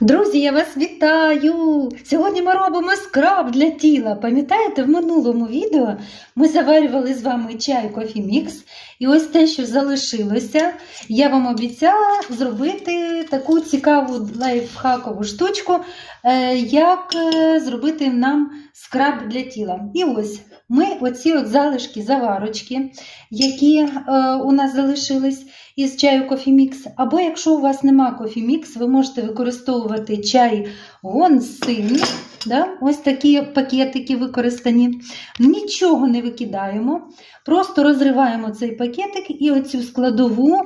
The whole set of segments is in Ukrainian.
Друзі, я вас вітаю! Сьогодні ми робимо скраб для тіла. Пам'ятаєте, в минулому відео ми заварювали з вами чай кофі мікс. І ось те, що залишилося, я вам обіцяла зробити таку цікаву лайфхакову штучку, е, як е, зробити нам скраб для тіла. І ось ми оці от залишки заварочки, які е, у нас залишились із чаю кофі мікс. Або якщо у вас нема кофі мікс, ви можете використовувати чай гонсин. Да? Ось такі пакетики використані. Нічого не викидаємо, просто розриваємо цей пакетик і оцю складову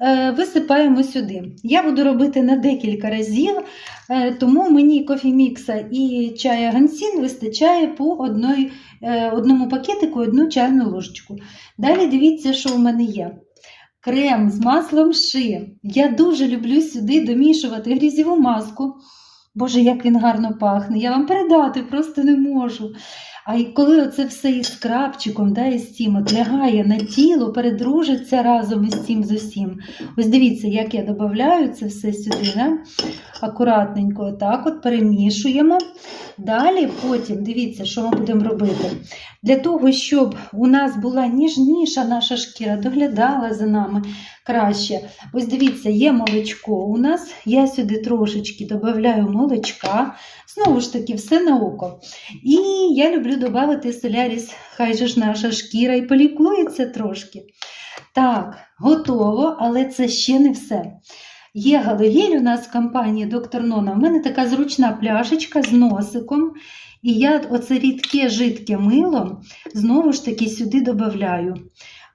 е, висипаємо сюди. Я буду робити на декілька разів, е, тому мені кофі мікса і чая гансін вистачає по одной, е, одному пакетику одну чайну ложечку. Далі дивіться, що у мене є. Крем з маслом ши. Я дуже люблю сюди домішувати грізіву маску. Боже, як він гарно пахне. Я вам передати просто не можу. А коли оце все із крапчиком, да, із цим от лягає на тіло, передружиться разом із цим з усім. Ось дивіться, як я додаю це все сюди. Да? Акуратненько, отак от перемішуємо. Далі, потім, дивіться, що ми будемо робити. Для того, щоб у нас була ніжніша наша шкіра, доглядала за нами краще. Ось дивіться, є молочко у нас. Я сюди трошечки додаю молочка. Знову ж таки, все на око. І я люблю додати соляріс, хай же ж наша шкіра і полікується трошки. Так, готово, але це ще не все. Є галогель у нас в компанії Доктор Нона. У мене така зручна пляшечка з носиком. І я оце рідке жидке мило знову ж таки сюди додаю.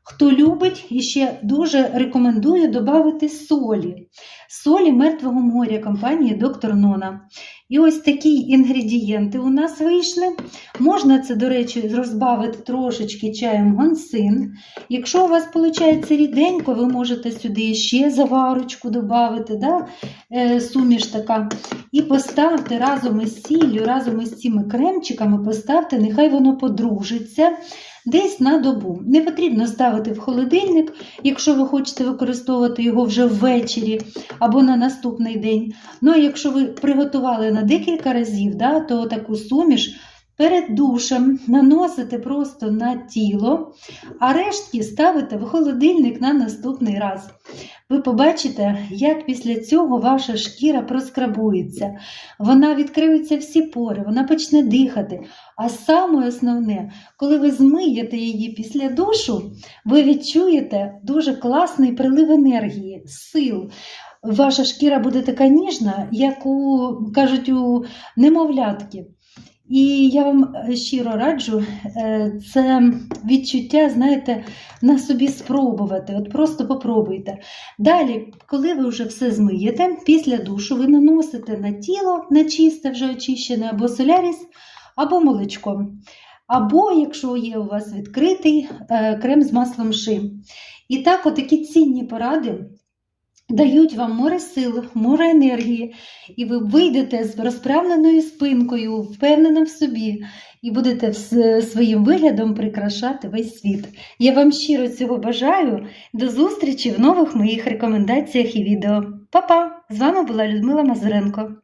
Хто любить, і ще дуже рекомендую додати солі. Солі мертвого моря компанії Доктор Нона. І ось такі інгредієнти у нас вийшли. Можна це, до речі, розбавити трошечки чаєм гонсин. Якщо у вас виходить ріденько, ви можете сюди ще заварочку додати, да? Е, суміш така. І поставте разом із сіллю, разом із цими кремчиками, поставте, нехай воно подружиться десь на добу. Не потрібно ставити в холодильник, якщо ви хочете використовувати його вже ввечері або на наступний день. Ну а якщо ви приготували на декілька разів, да, то таку суміш перед душем наносите просто на тіло, а рештки ставите в холодильник на наступний раз. Ви побачите, як після цього ваша шкіра проскрабується, вона відкриються всі пори, вона почне дихати. А саме основне, коли ви змиєте її після душу, ви відчуєте дуже класний прилив енергії, сил. Ваша шкіра буде така ніжна, як у кажуть у немовлятки. І я вам щиро раджу е, це відчуття, знаєте, на собі спробувати. От просто попробуйте. Далі, коли ви вже все змиєте, після душу ви наносите на тіло, на чисте, вже очищене, або соляріс, або молочко. Або, якщо є у вас відкритий е, крем з маслом ши. І так, отакі цінні поради дають вам море сил, море енергії, і ви вийдете з розправленою спинкою, впевнена в собі, і будете своїм виглядом прикрашати весь світ. Я вам щиро цього бажаю. До зустрічі в нових моїх рекомендаціях і відео. Па-па! З вами була Людмила Мазуренко.